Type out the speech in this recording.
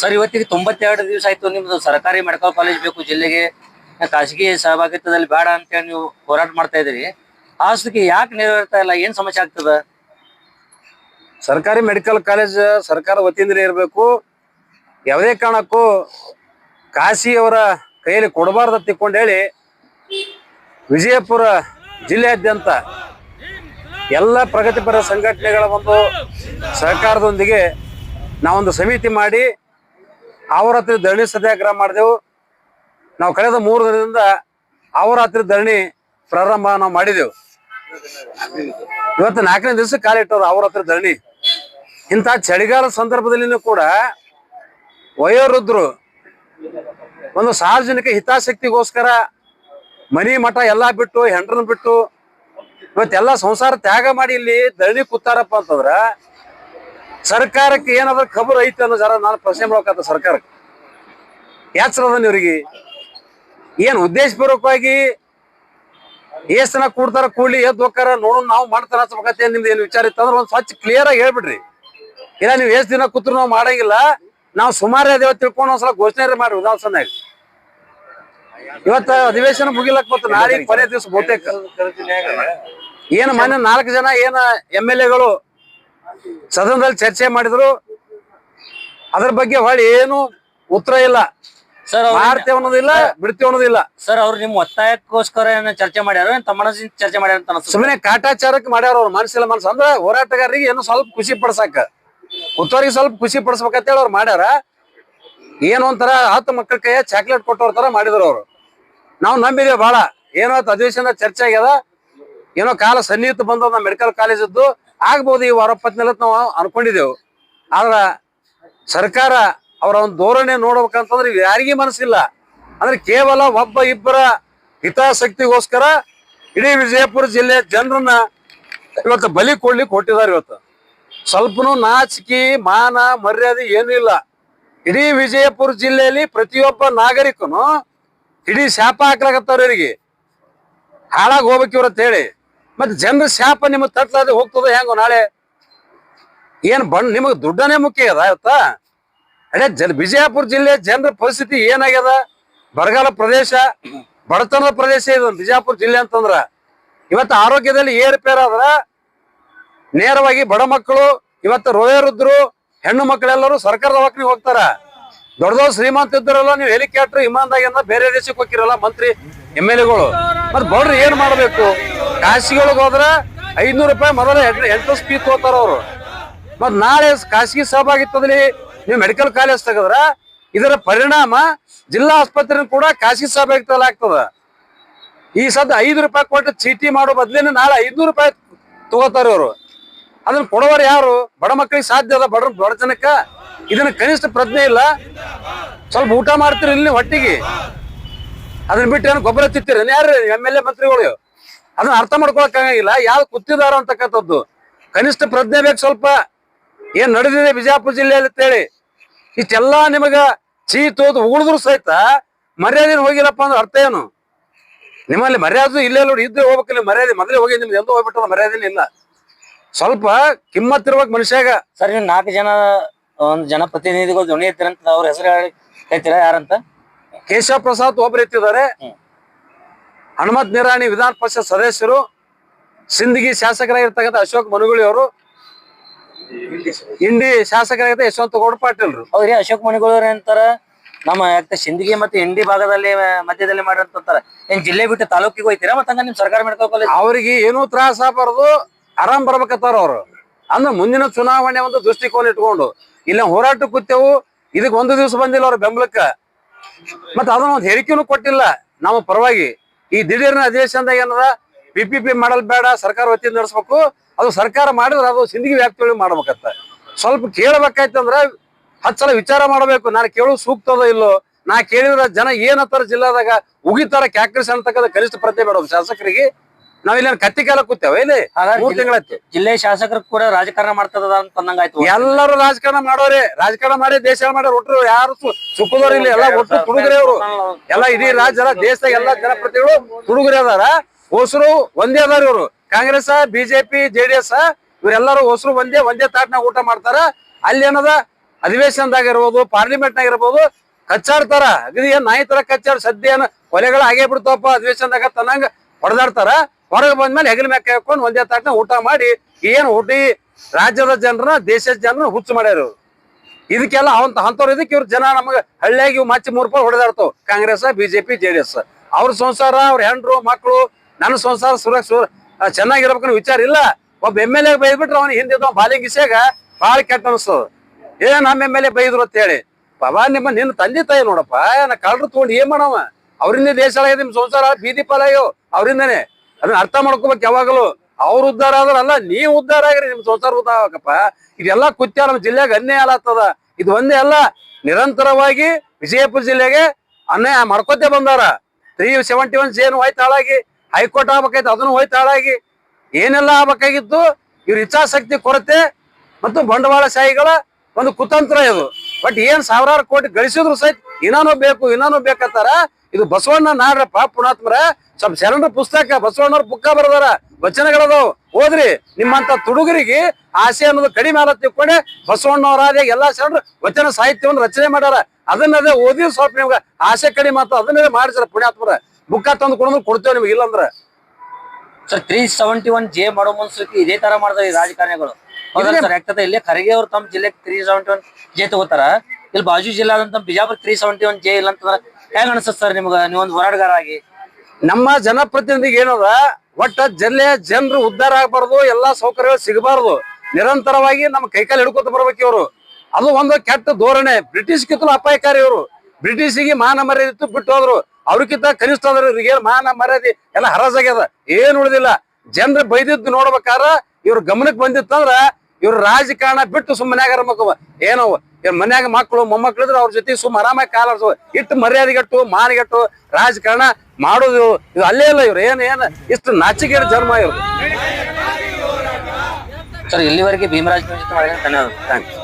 Sir ಇವತ್ತಿಗೆ ತೊಂಬತ್ತೆರಡು ದಿವಸ ಆಯ್ತು ನಿಮ್ದು ಸರ್ಕಾರಿ ಮೆಡಿಕಲ್ ಕಾಲೇಜ್ ಬೇಕು ಜಿಲ್ಲೆಗೆ ಖಾಸಗಿ ಸಹಭಾಗಿತ್ವದಲ್ಲಿ ಬೇಡ ಅಂತೇಳಿ ನೀವು ಹೋರಾಟ ಮಾಡ್ತಾ ಇದ್ರಿ ಆಸ್ತಿಗೆ ಯಾಕೆ ನೆರವೇರ್ತಾ ಇಲ್ಲ? ಏನ್ ಸಮಸ್ಯೆ ಆಗ್ತದ? ಸರ್ಕಾರಿ ಮೆಡಿಕಲ್ ಕಾಲೇಜ್ ಸರ್ಕಾರ ವತಿಯಿಂದ ಇರಬೇಕು. ಯಾವುದೇ ಕಾರಣಕ್ಕೂ ಕಾಶಿಯವರ ಕೈಯಲ್ಲಿ ಕೊಡಬಾರ್ದು ತಿಕ್ಕೊಂಡು ಹೇಳಿ ವಿಜಯಪುರ ಜಿಲ್ಲೆಯಾದ್ಯಂತ ಎಲ್ಲ ಪ್ರಗತಿಪರ ಸಂಘಟನೆಗಳ ಒಂದು ಸಹಕಾರದೊಂದಿಗೆ ನಾವೊಂದು ಸಮಿತಿ ಮಾಡಿ ಅವರ ಹತ್ರ ಧರಣಿ ಸತ್ಯಾಗ್ರಹ ಮಾಡಿದೆವು. ನಾವು ಕಳೆದ ಮೂರು ದಿನದಿಂದ ಅವರ ಹತ್ರ ಧರಣಿ ಪ್ರಾರಂಭ ನಾವು ಮಾಡಿದೆವು. ಇವತ್ತು ನಾಲ್ಕನೇ ದಿವಸ ಕಾಲಿಟ್ಟವ್ರು ಹತ್ರ ಧರಣಿ. ಇಂಥ ಚಳಿಗಾಲ ಸಂದರ್ಭದಲ್ಲಿನೂ ಕೂಡ ವಯೋವೃದ್ಧರು ಒಂದು ಸಾರ್ವಜನಿಕ ಹಿತಾಸಕ್ತಿಗೋಸ್ಕರ ಮನಿ ಮಠ ಎಲ್ಲ ಬಿಟ್ಟು, ಹೆಂಡ್ರನ್ನ ಬಿಟ್ಟು, ಇವತ್ತೆಲ್ಲ ಸಂಸಾರ ತ್ಯಾಗ ಮಾಡಿ ಇಲ್ಲಿ ಧರಣಿ ಕೂತಾರಪ್ಪ ಅಂತಂದ್ರ ಸರ್ಕಾರಕ್ಕೆ ಏನಾದ್ರೂ ಖಬರ್ ಐತೆ ಅನ್ನೋ ಜರ ನಾನು ಪ್ರಶ್ನೆ ಮಾಡ್ಬೇಕಂತ ಸರ್ಕಾರಕ್ಕೆ. ಯಾಚ್ರದ ಇವ್ರಿಗೆ ಏನ್ ಉದ್ದೇಶಪೂರ್ವಕವಾಗಿ ಎಷ್ಟ್ ಜನ ಕೂಡ್ತಾರ ಕೂಡ್ಲಿ, ಎದ್ದು ಹೋಗ್ತಾರ ನೋಡೋಣ ನಾವು ಮಾಡ್ತಾರ ಅನ್ಸ್ಬೇಕಂತ ನಿಮ್ದು ಏನ್ ವಿಚಾರ ಇತ್ತಂದ್ರೆ ಒಂದ್ ಸ್ವಚ್ಛ ಕ್ಲಿಯರ್ ಆಗಿ ಹೇಳ್ಬಿಡ್ರಿ. ಇಲ್ಲ, ನೀವು ಎಷ್ಟ್ ದಿನ ಕೂತ್ರು ನಾವು ಮಾಡಂಗಿಲ್ಲ, ನಾವು ಸುಮಾರು ಅದೇವ ತಿಳ್ಕೊಂಡು ಒಂದ್ಸಲ ಘೋಷಣೆ ಮಾಡಿ ಉದಾಹರಣೆ ಇವತ್ತ ಅಧಿವೇಶನ ಮುಗಿಲಕ್ ಮತ್ತು ನಾಳೆ ಕೊನೆ ದಿವಸ ಬಹುತೇಕ. ಏನು ಮೊನ್ನೆ ನಾಲ್ಕು ಜನ ಏನ ಎಂ ಎಲ್ ಎಗಳು ಸದನದಲ್ಲಿ ಚರ್ಚೆ ಮಾಡಿದ್ರು. ಅದ್ರ ಬಗ್ಗೆ ಹೊಳ್ಳಿ ಏನು ಉತ್ತರ ಇಲ್ಲ. ಸರ್ ಮಾಡ್ತೇವೆ ಅನ್ನೋದಿಲ್ಲ ಬಿಡ್ತೇವೆ ಅನ್ನೋದಿಲ್ಲ. ಸರ್ ಅವ್ರು ನಿಮ್ ಒತ್ತಾಯಕ್ಕೋಸ್ಕರ ಏನ್ ಚರ್ಚೆ ಮಾಡ್ಯಾರ ಏನ್ ತಮ್ಮ ಮನಸ್ಸಿನ ಚರ್ಚೆ ಮಾಡ್ಯಾರ ಅಂತ ಅನ್ಸುತ್ತೆ. ಸುಮ್ಮನೆ ಕಾಟಾಚಾರಕ್ಕೆ ಮಾಡ್ಯಾರ ಅವ್ರ ಮನಸ್ಸಿಲ್ಲ ಮನಸ್ಸು. ಅಂದ್ರೆ ಹೋರಾಟಗಾರರಿಗೆ ಏನು ಸ್ವಲ್ಪ ಖುಷಿ ಪಡ್ಸಾಕ. ಉತ್ತರಿಗೆ ಸ್ವಲ್ಪ ಖುಷಿ ಪಡಿಸ್ಬೇಕಂತೇಳಿ ಅವ್ರು ಮಾಡ್ಯಾರ. ಏನೋ ಒಂಥರ ಹತ್ತು ಮಕ್ಕಳ ಕೈಯ ಚಾಕ್ಲೇಟ್ ಕೊಟ್ಟವ್ರ ತರ ಮಾಡಿದ್ರು ಅವ್ರು. ನಾವು ನಂಬಿದೇವು ಬಹಳ ಏನೋ ಅಧಿವೇಶನ ಚರ್ಚೆ ಆಗ್ಯದ. ಏನೋ ಕಾಲ ಸನ್ನಿಹಿತ ಬಂದದ ನಮ್ಮ ಮೆಡಿಕಲ್ ಕಾಲೇಜದ್ದು ಆಗ್ಬೋದು ಈ ವಾರಪ್ಪತ್ನೆಲ್ಲ ನಾವು ಅನ್ಕೊಂಡಿದ್ದೆವು. ಆದ್ರ ಸರ್ಕಾರ ಅವರ ಒಂದು ಧೋರಣೆ ನೋಡ್ಬೇಕಂತಂದ್ರೆ ಯಾರಿಗೂ ಮನಸ್ಸಿಲ್ಲ. ಅಂದ್ರೆ ಕೇವಲ ಒಬ್ಬ ಇಬ್ಬರ ಹಿತಾಸಕ್ತಿಗೋಸ್ಕರ ಇಡೀ ವಿಜಯಪುರ ಜಿಲ್ಲೆ ಜನರನ್ನ ಇವತ್ತು ಬಲಿ ಕೊಡ್ಲಿಕ್ಕೆ ಕೊಟ್ಟಿದ್ದಾರೆ ಇವತ್ತು. ಸ್ವಲ್ಪನೂ ನಾಚಿಕೆ, ಮಾನ, ಮರ್ಯಾದೆ ಏನೂ ಇಲ್ಲ. ಇಡೀ ವಿಜಯಪುರ ಜಿಲ್ಲೆಯಲ್ಲಿ ಪ್ರತಿಯೊಬ್ಬ ನಾಗರಿಕನು ಇಡೀ ಶಾಪ ಹಾಕ್ಲಾಕತ್ತಾರ ಇವರಿಗೆ. ಹಾಳಾಗಿ ಹೋಗ್ಬೇಕು ಇವ್ರ ಅಂತ ಹೇಳಿ. ಮತ್ತೆ ಜನರ ಶಾಪ ನಿಮಗೆ ತಟ್ಲಾದೆ ಹೋಗ್ತದ ಹೆಂಗ ನಾಳೆ? ಏನ್ ಬಣ್ಣ ನಿಮಗೆ ದುಡ್ಡನೇ ಮುಖ್ಯ ಅದ ಆಯ್ತಾ ಅದೇ ಜನ ವಿಜಯಪುರ ಜಿಲ್ಲೆ ಜನರ ಪರಿಸ್ಥಿತಿ ಏನಾಗ್ಯದ? ಬರಗಾಲ ಪ್ರದೇಶ, ಬಡತನದ ಪ್ರದೇಶ ಇದು ಬಿಜಾಪುರ ಜಿಲ್ಲೆ ಅಂತಂದ್ರ. ಇವತ್ತು ಆರೋಗ್ಯದಲ್ಲಿ ಏರುಪೇರಾದ್ರ ನೇರವಾಗಿ ಬಡ ಮಕ್ಕಳು, ಇವತ್ತು ರೋಯರುದ್ರು ಹೆಣ್ಣು ಮಕ್ಕಳೆಲ್ಲರೂ ಸರ್ಕಾರ ದವಾಖಾನಿಗೆ ಹೋಗ್ತಾರ. ದೊಡ್ಡ ದೊಡ್ಡ ಶ್ರೀಮಂತ ಇದ್ದರಲ್ಲ, ನೀವು ಹೆಲಿಕಾಪ್ಟರ್ ವಿಮಾನದಾಗ ಬೇರೆ ದೇಶಕ್ಕೆ ಹೋಗಿರಲ್ಲ ಮಂತ್ರಿ, ಎಂ ಎಲ್ ಎಗಳು. ಮತ್ತೆ ಬಡ್ರಿ ಏನ್ ಮಾಡ್ಬೇಕು? ಖಾಸಗಿಗಳಿಗೆ ಹೋದ್ರೆ ಐದ್ನೂರು ರೂಪಾಯಿ ಮೊದಲ ಎಂಟು ಸ್ಪೀ ತಗೋತಾರ ಅವರು. ಮತ್ ನಾಳೆ ಖಾಸಗಿ ಸಹಭಾಗಿತ್ವದಲ್ಲಿ ನೀವು ಮೆಡಿಕಲ್ ಕಾಲೇಜ್ ತೆಗೆದ್ರ ಇದರ ಪರಿಣಾಮ ಜಿಲ್ಲಾ ಆಸ್ಪತ್ರೆ ಕೂಡ ಖಾಸಗಿ ಸಹಭಾಗಿತ್ವದಲ್ಲಿ ಆಗ್ತದ. ಈ ಸದ್ಯ ಐದು ರೂಪಾಯಿ ಕೊಟ್ಟು ಚೀಟಿ ಮಾಡೋ ಬದ್ಲಿನ ನಾಳೆ ಐದ್ನೂರು ರೂಪಾಯಿ ತಗೋತಾರ ಅವರು. ಅದನ್ನ ಕೊಡೋರು ಯಾರು? ಬಡ ಮಕ್ಕಳಿಗೆ ಸಾಧ್ಯ ಅದ ಬಡ ಬಡ ಜನಕ್ಕ? ಇದನ್ನ ಕನಿಷ್ಠ ಪ್ರಜ್ಞೆ ಇಲ್ಲ. ಸ್ವಲ್ಪ ಊಟ ಮಾಡ್ತೀರಿ ಇಲ್ಲಿ ಹೊಟ್ಟಿಗೆ ಅದನ್ನ ಬಿಟ್ಟು ಏನು ಗೊಬ್ಬರ ತಿಂತೀರಿ ಯಾರು ಎಂ ಎಲ್ ಎ ಮಂತ್ರಿಗಳು? ಅದನ್ನ ಅರ್ಥ ಮಾಡ್ಕೊಳಕ್ ಯಾವ ಕುತ್ತಿದಾರ ಅಂತಕ್ಕಂಥದ್ದು. ಕನಿಷ್ಠ ಪ್ರಜ್ಞೆ ಬೇಕು ಸ್ವಲ್ಪ. ಏನ್ ನಡೆದಿದೆ ಬಿಜಾಪುರ ಜಿಲ್ಲೆಯಲ್ಲಿ ಅಂತೇಳಿ. ಇಷ್ಟೆಲ್ಲಾ ನಿಮಗ ಚೀ ತೋದು ಉಳಿದ್ರು ಸಹಿತ ಮರ್ಯಾದೆ ಹೋಗಿಲ್ಲಪ್ಪ ಅಂದ್ರೆ ಅರ್ಥ ಏನು? ನಿಮ್ಮಲ್ಲಿ ಮರ್ಯಾದೆ ಇಲ್ಲೇ ನೋಡಿ ಇದ್ರೆ ಹೋಗ್ಬೇಕಲ್ಲ ಮರ್ಯಾದೆ. ಮೊದಲೇ ಹೋಗಿ ನಿಮ್ದು ಎಂದೂ ಹೋಗ್ಬಿಟ್ಟದ ಮರ್ಯಾದೆ ಇಲ್ಲ. ಸ್ವಲ್ಪ ಕಿಮ್ಮತ್ ಕಿಮ್ಮತ್ತಿರ್ಬೇಕು ಮನುಷ್ಯಾಗ. ಸರ್ ನೀವು ನಾಲ್ಕು ಜನ ಒಂದ್ ಜನಪ್ರತಿನಿಧಿಗಳು ಧ್ವನಿ ಎತ್ತಿರಂತ ಅವ್ರ ಹೆಸರು ಹೇಳ್ತೀರಾ ಯಾರಂತ? ಕೇಶವ ಪ್ರಸಾದ್ ಒಬ್ರು ಎತ್ತಿದ್ದಾರೆ. ಹನುಮತ್ ನಿರಾಣಿ ವಿಧಾನ ಪರಿಷತ್ ಸದಸ್ಯರು ಸಿಂದಗಿ ಶಾಸಕರಾಗಿರ್ತಕ್ಕಂಥ ಅಶೋಕ್ ಮನುಗುಳಿ ಅವರು ಇಂಡಿ ಶಾಸಕರಾಗಿದ್ದ ಯಶವಂತ ಗೌಡ ಪಾಟೀಲ್ರು ಹೌದ್ರಿ ಅಶೋಕ್ ಮಣಿಗಳು ಅಂತಾರ ನಮ್ಮ ಯಾಕೆ ಸಿಂದಗಿ ಮತ್ತೆ ಇಂಡಿ ಭಾಗದಲ್ಲಿ ಮಧ್ಯದಲ್ಲಿ ಮಾಡಿರ್ತಾರ ಏನ್ ಜಿಲ್ಲೆ ಬಿಟ್ಟು ತಾಲೂಕಿಗೆ ಹೋಯ್ತೀರಾ ಮತ್ತೆ ಹಂಗ ನಿಮ್ ಸರ್ಕಾರ ಮೆಡಿಕಲ್ ಕಾಲೇಜ್ ಅವ್ರಿಗೆ ಏನೂ ತ್ರಾಸ ಬರದು ಆರಾಮ್ ಬರ್ಬೇಕತ್ತಾರ ಅವ್ರು. ಅಂದ್ರೆ ಮುಂದಿನ ಚುನಾವಣೆ ಒಂದು ದೃಷ್ಟಿಕೋನ ಇಟ್ಕೊಂಡು ಇಲ್ಲ ಹೋರಾಟ ಕೂತೆವು ಇದಕ್ಕೆ ಒಂದು ದಿವಸ ಬಂದಿಲ್ಲ ಅವ್ರ ಬೆಂಬಲಕ್ಕ. ಮತ್ತ ಅದನ್ನ ಒಂದು ಹೇಳಿಕೆನೂ ಕೊಟ್ಟಿಲ್ಲ ನಾವು ಪರವಾಗಿ. ಈ ದಿಢೀರ್ನ ಅಧಿವೇಶನದಾಗ ಏನದ? ಪಿ ಪಿ ಪಿ ಮಾಡಲ್ ಬೇಡ, ಸರ್ಕಾರ ವತಿಯಿಂದ ನಡೆಸ್ಬೇಕು. ಅದು ಸರ್ಕಾರ ಮಾಡಿದ್ರೆ ಅದು ಸಿಂದಗಿ ವ್ಯಾಪ್ತಿಯೊಳಗೆ ಮಾಡ್ಬೇಕತ್ತ ಸ್ವಲ್ಪ ಕೇಳಬೇಕಾಯ್ತಂದ್ರ ಹತ್ತು ಸಲ ವಿಚಾರ ಮಾಡಬೇಕು. ನಾನು ಕೇಳೋದು ಸೂಕ್ತ ಇಲ್ಲೋ? ನಾ ಕೇಳಿದ್ರೆ ಜನ ಏನತ್ತಾರ ಜಿಲ್ಲಾದಾಗ ಉಗಿತಾರ ಕ್ಯಾಕ್ರಿಸ್ ಅಂತಕ್ಕಂಥ ಕನಿಷ್ಠ ಪ್ರತಿಭೆ ಬೇಡ. ಶಾಸಕರಿಗೆ ನಾವಿಲ್ಲಿ ಕತ್ತಿ ಕಾಲ ಕೂತೇವೆ ಇಲ್ಲಿ ಮೂರ್ ತಿಂಗಳಾಯ್ತು. ಜಿಲ್ಲೆ ಶಾಸಕರು ಕೂಡ ರಾಜಕಾರಣ ಮಾಡ್ತದ ಅಂತ ಎಲ್ಲರೂ ರಾಜಕಾರಣ ಮಾಡೋರೇ ರಾಜಕಾರಣ ಮಾಡಿ ದೇಶ ಮಾಡೋರು ಒಟ್ಟರು ಯಾರು ಸುಖದವ್ರು ಇಲ್ಲ ಎಲ್ಲ ಒಟ್ಟು ತುಡುಗರೇ ಅವರು. ಎಲ್ಲ ಇಡೀ ರಾಜ್ಯ ದೇಶ ದೇಶದಾಗ ಎಲ್ಲ ಜನಪ್ರತಿಗಳು ತುಡುಗರೇ ಅದಾರ. ಹೊಸರು ಒಂದೇ ಅದಾರ ಇವರು. ಕಾಂಗ್ರೆಸ್ ಬಿಜೆಪಿ ಜೆಡಿಎಸ್ ಇವರೆಲ್ಲರೂ ಹೊಸರು ಒಂದೇ ಒಂದೇ ತಾಟ್ನಾಗ ಊಟ ಮಾಡ್ತಾರ. ಅಲ್ಲಿ ಏನದ? ಅಧಿವೇಶನದಾಗ ಇರ್ಬೋದು ಪಾರ್ಲಿಮೆಂಟ್ನಾಗ ಇರ್ಬೋದು ಕಚ್ಚಾಡ್ತಾರ. ಅಗದಿ ಏನ್ ನಾಯಿ ತರ ಕಚ್ಚಾಡ್ ಸದ್ಯ ಏನ್ ಕೊಲೆಗಳು ಆಗೇ ಬಿಡ್ತಾವಪ್ಪ ಅಧಿವೇಶನದಾಗ ತನ್ನಂಗ ಹೊಡೆದಾಡ್ತಾರ. ಹೊರಗೆ ಬಂದ್ಮೇಲೆ ಹೆಗಲ ಮ್ಯಾಕೆ ಹಾಕೊಂಡು ಒಂದೇ ತಾಟ್ನ ಊಟ ಮಾಡಿ ಏನ್ ಹುಡಿ ರಾಜ್ಯದ ಜನರನ್ನ, ದೇಶದ ಜನರನ್ನ ಹುಚ್ಚು ಮಾಡ್ಯಾರ ಇದಕ್ಕೆಲ್ಲ ಅವಂತ ಅಂತವ್ರು ಇದಕ್ಕೆ ಇವ್ರ ಜನ ನಮಗೆ ಹಳ್ಳಿಯಾಗಿ ಇವ್ ಮಚ್ಚಿ ಮೂರು ರೂಪಾಯಿ ಕಾಂಗ್ರೆಸ್, ಬಿಜೆಪಿ ಎಸ್. ಅವ್ರ ಸಂಸಾರ, ಅವ್ರ ಹೆಂಡ್ರು ಮಕ್ಕಳು ನನ್ನ ಸಂಸಾರ ಸುರಕ್ಷ ಚೆನ್ನಾಗಿರ್ಬೇಕನ್ನ ವಿಚಾರ ಇಲ್ಲ. ಒಬ್ಬ ಎಂ ಎಲ್ ಎ ಬೈದ್ಬಿಟ್ರೆ ಅವ್ನ ಹಿಂದೆ ಬಾಲಿಂಗಿಸ್ಯಾಗ ಭಾಳ ಕೆಟ್ಟ ಅನಿಸ್ತದ. ಏ ನಮ್ಮ ಎಂ ಎಲ್ ಎ ಬೈದ್ರು ಅಂತ ಹೇಳಿ. ಬಾಬಾ, ನಿಮ್ಮ ನಿನ್ನ ತಂದೆ ತಾಯಿ ನೋಡಪ್ಪ ನಾ ಕಳ್ರು ತಗೊಂಡು ಏನ್ ಮಾಡವ? ಅವರಿಂದ ದೇಶ ನಿಮ್ಮ ನಿಮ್ ಸಂಸಾರ, ಬೀದಿ ಪಾಲಾಗ್ಯೋ ಅವರಿಂದನೇ. ಅದನ್ನ ಅರ್ಥ ಮಾಡ್ಕೋಬೇಕು ಯಾವಾಗಲೂ. ಅವ್ರ ಉದ್ಧಾರ ಆದ್ರಲ್ಲ ನೀವು ಉದ್ಧಾರ ಆಗ್ರಿ ನಿಮ್ ಸಂಸಾರ ಉದ್ದಾರ ಆಗಪ್ಪ ಇದೆಲ್ಲ ಕುತ್ಯ ನಮ್ಮ ಜಿಲ್ಲೆಗೆ ಅನ್ಯಾಯ ಆಲತ್ತದ ಇದು ಒಂದೇ ಅಲ್ಲ, ನಿರಂತರವಾಗಿ ವಿಜಯಪುರ ಜಿಲ್ಲೆಗೆ ಅನ್ಯಾಯ ಮಾಡ್ಕೋತೆ ಬಂದಾರ. ತ್ರೀ ಸೆವೆಂಟಿ ಒನ್ ಏನು ಹೋಯ್ತು ಹಾಳಾಗಿ, ಹೈಕೋರ್ಟ್ ಆಗ್ಬೇಕಾಯ್ತು, ಅದನ್ನು ಹೋಯ್ತು ಹಾಳಾಗಿ. ಏನೆಲ್ಲ ಆಗ್ಬೇಕಾಗಿತ್ತು, ಇವ್ರ ಇಚ್ಛಾಶಕ್ತಿ, ಕೊರತೆ ಮತ್ತು ಬಂಡವಾಳಶಾಹಿಗಳ ಒಂದು ಕುತಂತ್ರ ಇದು. ಬಟ್ ಏನ್ ಸಾವಿರಾರು ಕೋಟಿ ಗಳಿಸಿದ್ರು ಸಹಿತ ಇನ್ನಾನು ಬೇಕು ಇನ್ನಾನು ಬೇಕತ್ತಾರ ಇದು ಬಸವಣ್ಣ ನಾಡ್ರಪ್ಪ ಪುಣಾತ್ಮರ. ಸ್ವಲ್ಪ ಶರಣರ ಪುಸ್ತಕ ಬಸವಣ್ಣವ್ರ ಪುಕ್ಕ ಬರದಾರ. ವಚನಗಳದಾವ್. ಓದ್ರಿ ನಿಮ್ಮಂತ ತುಡುಗರಿಗೆ ಆಸೆ ಅನ್ನೋದು ಕಡಿಮೆ ಆಲ ತಿಳ್ಕೊಂಡೆ ಬಸವಣ್ಣವರಾದ ಎಲ್ಲಾ ಶರಣರು ವಚನ ಸಾಹಿತ್ಯವನ್ನು ರಚನೆ ಮಾಡ್ಯಾರ. ಅದನ್ನದೇ ಓದಿ ಸ್ವಲ್ಪ ನಿಮ್ಗೆ ಆಸೆ ಕಡಿಮೆ ಆತ ಅದನ್ನೇ ಮಾಡಿಸ್ರ ಪುಣ್ಯಾತ್ಮರ. ಬುಕ್ಕ ತಂದು ಕೊಡೋದು ಕೊಡ್ತೇವೆ ನಿಮ್ಗೆ ಇಲ್ಲಂದ್ರ. Sir three seventy one J ಮಾಡೋ ಮನ್ಸಕ್ಕೆ ಇದೇ ತರ ಮಾಡ್ತಾರೆ ಈ ರಾಜಕಾರಣಿಗಳು. ಯಾಕಂದ್ರೆ ಇಲ್ಲಿ ಖರ್ಗೆ ಅವ್ರು ತಮ್ಮ ಜಿಲ್ಲೆಗೆ ತ್ರೀ ಸೆವೆಂಟಿ ಒನ್ ಜೆ ತಗೋತಾರ. ಇಲ್ಲಿ ಬಾಜು ಜಿಲ್ಲಾ ಆದಂತ Bijapur three seventy one J ಇಲ್ಲ ಅಂತಂದ್ರೆ ಹೆಂಗ್ ಅನ್ಸುತ್ತೆ ಸರ್ ನಿಮ್ಗ? ನೀವೊಂದು ಹೋರಾಟಗಾರ ಆಗಿ ನಮ್ಮ ಜನಪ್ರತಿನಿಧಿಗೆ ಏನದ? ಒಟ್ಟ ಜಿಲ್ಲೆ ಜನರು ಉದ್ಧಾರ ಆಗಬಾರ್ದು, ಎಲ್ಲಾ ಸೌಕರ್ಯಗಳು ಸಿಗಬಾರ್ದು. ನಿರಂತರವಾಗಿ ನಮ್ಮ ಕೈಕಾಲು ಹಿಡ್ಕೊತ ಬರ್ಬೇಕು ಇವರು. ಅದು ಒಂದು ಕೆಟ್ಟ ಧೋರಣೆ. ಬ್ರಿಟಿಷ್ ಕಿತ್ತಲು ಅಪಾಯಕಾರಿ ಇವರು. ಬ್ರಿಟಿಷಿಗೆ ಮಾನ ಮರ್ಯಾದೆ ಇತ್ತು, ಬಿಟ್ಟು ಹೋದ್ರು. ಅವ್ರಿಗಿಂತ ಕನಿಷ್ಠ ಅಂದ್ರೆ ಇವ್ರಿಗೆ ಮಾನ ಮರ್ಯಾದೆ? ಎಲ್ಲ ಹರಸಾಗ್ಯದ ಏನ್ ಉಳಿದಿಲ್ಲ. ಜನರು ಬೈದಿದ್ದು ನೋಡ್ಬೇಕಾರ ಇವ್ರ ಗಮನಕ್ಕೆ ಬಂದಿತ್ತಂದ್ರ ಇವ್ರ ರಾಜಕಾರಣ ಬಿಟ್ಟು ಸುಮ್ಮನೆ ಇರ್ಬೇಕು. ಏನೋ ಇವ್ರ ಮನ್ಯಾಗ ಮಕ್ಕಳು ಇದ್ರೆ ಅವ್ರ ಜೊತೆ ಸುಮ್ ಆರಾಮಾಗಿ ಕಾಲ ಇಟ್ಟು ಮರ್ಯಾದೆಗೆಟ್ಟು ಮಾನಗೆಟ್ಟು ರಾಜಕಾರಣ ಮಾಡೋದು ಇದು ಅಲ್ಲೇ ಇಲ್ಲ ಇವ್ರು. ಏನ್ ಏನ್? ಇಷ್ಟು ನಾಚಿಕೆರ ಜನ್ಮ ಇವ್ರು. ಸರ್, ಇಲ್ಲಿವರೆಗೆ ಭೀಮರಾಜ್ ಮಾಡಿದ್ರೆ ಧನ್ಯವಾದ. ಥ್ಯಾಂಕ್ಸ್.